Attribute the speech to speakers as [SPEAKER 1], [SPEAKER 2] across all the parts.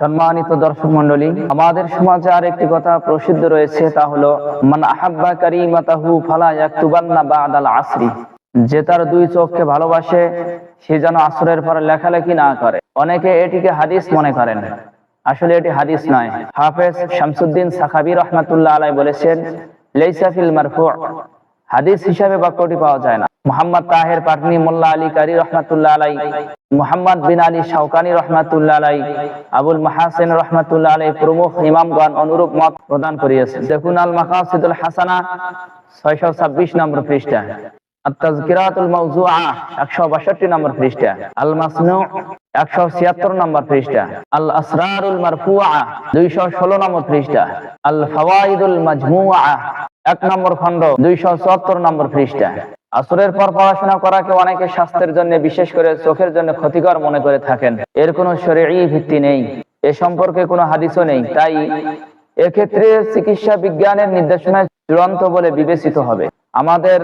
[SPEAKER 1] সম্মানিত দর্শক মন্ডলী আমাদের সমাজে আর একটি কথা প্রসিদ্ধ রয়েছে, তা হলো, মান আহাব্বা কারিমাতাহু ফালা ইয়াকতুবান্না বাদাল আসরি। যে তার দুই চোখকে ভালোবাসে, সে যেন আসরের পর লেখালেখি না করে। অনেকে এটিকে হাদিস মনে করেন। আসলে এটি হাদিস নয়। হাফেজ শামসুদ্দিন সাখাবি রহমাতুল্লাহ আলাই বলেছেন লেইসাফিল মারফু। হাদিস হিসাবে বাক্যটি পাওয়া যায় না। মোহাম্মদ তাহের পাটনি, মোল্লা আলী কারি রহমাতুল্লাহ আলাই মোহাম্মদ বিন আলী শাওকানি রহমাতুল্লাহ আলাই আবুল মাহাসেন রহমাতুল্লাহ আলাই প্রমুখ ইমামগণ অনুরূপ মত প্রদান করিয়েছেন। দেখুন আল মাকাসিদুল হাসানা, ছয়শো ছাব্বিশ নম্বর পৃষ্ঠা। আত্তাজকিরাতুল মাউজুআ 162 নম্বর পৃষ্ঠা। আল মাসনু 176 নম্বর পৃষ্ঠা। আল আসরারুল মারফুআ 216 নম্বর পৃষ্ঠা। আল ফাওয়াইদুল মাজমুআ এক নম্বর খণ্ড 274 নম্বর পৃষ্ঠা। আসরের পর পড়াশোনা করাকে অনেকে স্বাস্থ্যের জন্য, বিশেষ করে চোখের জন্য ক্ষতিকর মনে করে থাকেন। এর কোনো শরীরী ভিত্তি নেই, এ সম্পর্কে কোনো হাদিসও নেই, তাই এক্ষেত্রে চিকিৎসা বিজ্ঞানের নির্দেশনায় চূড়ান্ত বলে বিবেচিত হবে। আমাদের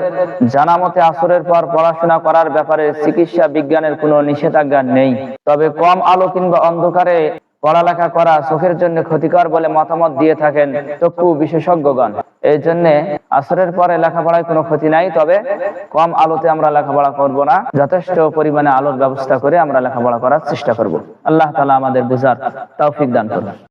[SPEAKER 1] জানা মতে আসরের পর পড়াশোনা করার ব্যাপারে চিকিৎসা বিজ্ঞানের কোনো নিষেধাজ্ঞা নেই। তবে কম আলো কিংবা অন্ধকারে পড়ালেখা করা চোখের জন্য ক্ষতিকর বলে মতামত দিয়ে থাকেন চক্ষু বিশেষজ্ঞগণ। এই জন্য আসরের পরে লেখাপড়ায় কোনো ক্ষতি নাই, তবে কম আলোতে আমরা লেখাপড়া করব না। যথেষ্ট পরিমাণে আলোর ব্যবস্থা করে আমরা লেখাপড়া করার চেষ্টা করব। আল্লাহ তালা আমাদের বুঝার তৌফিক দান করুন।